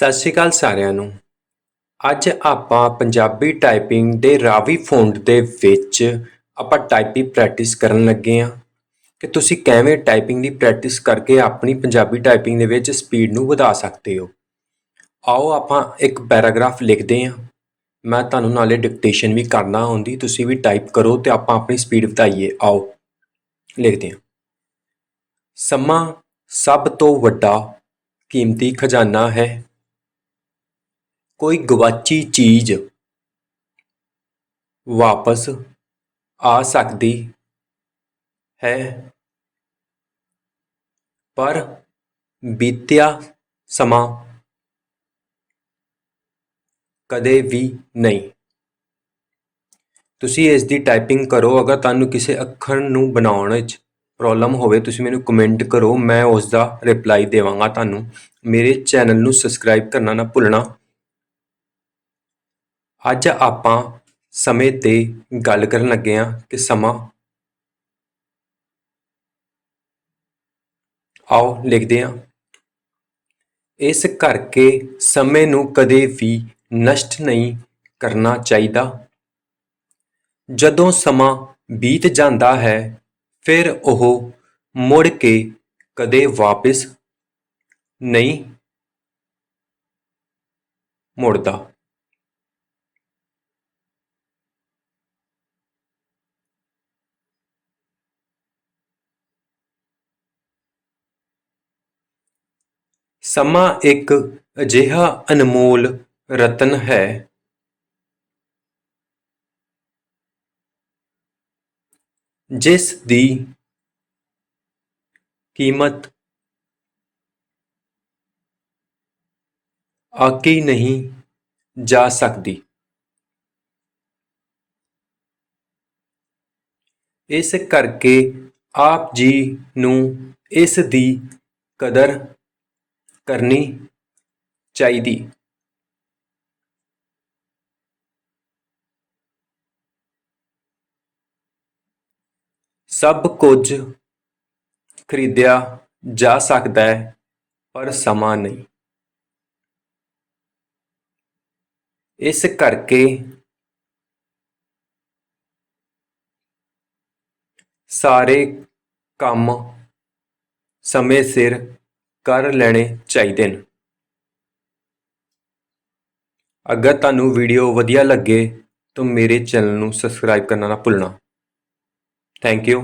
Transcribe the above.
ਸਤਿ ਸ਼੍ਰੀ ਅਕਾਲ ਸਾਰਿਆਂ ਨੂੰ। ਅੱਜ ਆਪਾਂ ਪੰਜਾਬੀ ਟਾਈਪਿੰਗ ਦੇ ਰਾਵੀ ਫੌਂਟ ਦੇ ਵਿੱਚ ਆਪਾਂ ਟਾਈਪਿੰਗ ਪ੍ਰੈਕਟਿਸ ਕਰਨ ਲੱਗੇ ਹਾਂ। ਕਿ ਤੁਸੀਂ ਕਿਵੇਂ ਟਾਈਪਿੰਗ ਦੀ ਪ੍ਰੈਕਟਿਸ ਕਰਕੇ ਆਪਣੀ ਪੰਜਾਬੀ ਟਾਈਪਿੰਗ ਦੇ ਵਿੱਚ ਸਪੀਡ ਨੂੰ ਵਧਾ ਸਕਦੇ ਹੋ। ਆਓ ਆਪਾਂ ਇੱਕ ਪੈਰਾਗ੍ਰਾਫ ਲਿਖਦੇ ਹਾਂ। ਮੈਂ ਤੁਹਾਨੂੰ ਨਾਲੇ ਡਿਕਟੇਸ਼ਨ ਵੀ ਕਰਨਾ ਹੁੰਦੀ, ਤੁਸੀਂ ਵੀ ਟਾਈਪ ਕਰੋ ਤੇ ਆਪਾਂ ਆਪਣੀ ਸਪੀਡ ਵਧਾਈਏ। ਆਓ, ਲਿਖਦੇ ਹਾਂ। ਸਮਾਂ ਸਭ ਤੋਂ ਵੱਡਾ ਕੀਮਤੀ ਖਜ਼ਾਨਾ ਹੈ। ਕੋਈ ਗਵਾਚੀ ਚੀਜ਼ ਵਾਪਸ ਆ ਸਕਦੀ ਹੈ। ਪਰ ਬੀਤਿਆ ਸਮਾਂ ਕਦੇ ਵੀ ਨਹੀਂ। ਤੁਸੀਂ ਇਸ ਦੀ ਟਾਈਪਿੰਗ ਕਰੋ। ਅਗਰ ਤੁਹਾਨੂੰ ਕਿਸੇ ਅੱਖਰ ਨੂੰ ਬਣਾਉਣ ਵਿੱਚ ਪ੍ਰੋਬਲਮ ਹੋਵੇ, ਤੁਸੀਂ ਮੈਨੂੰ ਕਮੈਂਟ ਕਰੋ। ਮੈਂ ਉਸ ਦਾ ਰਿਪਲਾਈ ਦੇਵਾਂਗਾ ਤੁਹਾਨੂੰ। ਮੇਰੇ ਚੈਨਲ ਨੂੰ ਸਬਸਕ੍ਰਾਈਬ ਕਰਨਾ ਨਾ ਭੁੱਲਣਾ। ਅੱਜ ਆਪਾਂ ਸਮੇਂ ਤੇ ਗੱਲ ਕਰਨ ਲੱਗੇ ਹਾਂ ਕਿ ਸਮਾਂ ਆਓ ਲਿਖਦੇ ਹਾਂ। ਇਸ ਕਰਕੇ ਸਮੇਂ ਨੂੰ ਕਦੇ ਵੀ ਨਸ਼ਟ ਨਹੀਂ ਕਰਨਾ ਚਾਹੀਦਾ। ਜਦੋਂ ਸਮਾਂ ਬੀਤ ਜਾਂਦਾ ਹੈ, ਫਿਰ ਉਹ ਮੁੜ ਕੇ ਕਦੇ ਵਾਪਸ ਨਹੀਂ ਮੁੜਦਾ। ਸਮਾਂ ਇੱਕ ਅਜਿਹਾ ਅਨਮੋਲ ਰਤਨ ਹੈ। ਜਿਸ ਦੀ ਕੀਮਤ ਆਕੀ ਨਹੀਂ ਜਾ ਸਕਦੀ। ਇਸ ਕਰਕੇ ਆਪ ਜੀ ਨੂੰ ਇਸ ਦੀ ਕਦਰ ਕਰਨੀ ਚਾਹੀਦੀ। ਸਭ ਕੁਝ ਖਰੀਦਿਆ ਜਾ ਸਕਦਾ ਹੈ, ਪਰ ਸਮਾਂ ਨਹੀਂ। ਇਸ ਕਰਕੇ ਸਾਰੇ ਕੰਮ ਸਮੇਂ ਸਿਰ ਕਰ ਲੈਣੇ ਚਾਹੀਦੇ ਨੇ। ਅਗਰ ਤੁਹਾਨੂੰ ਵੀਡੀਓ ਵਧੀਆ ਲੱਗੇ, ਤਾਂ ਮੇਰੇ ਚੈਨਲ ਨੂੰ ਸਬਸਕ੍ਰਾਈਬ ਕਰਨਾ ਨਾ ਭੁੱਲਣਾ। Thank you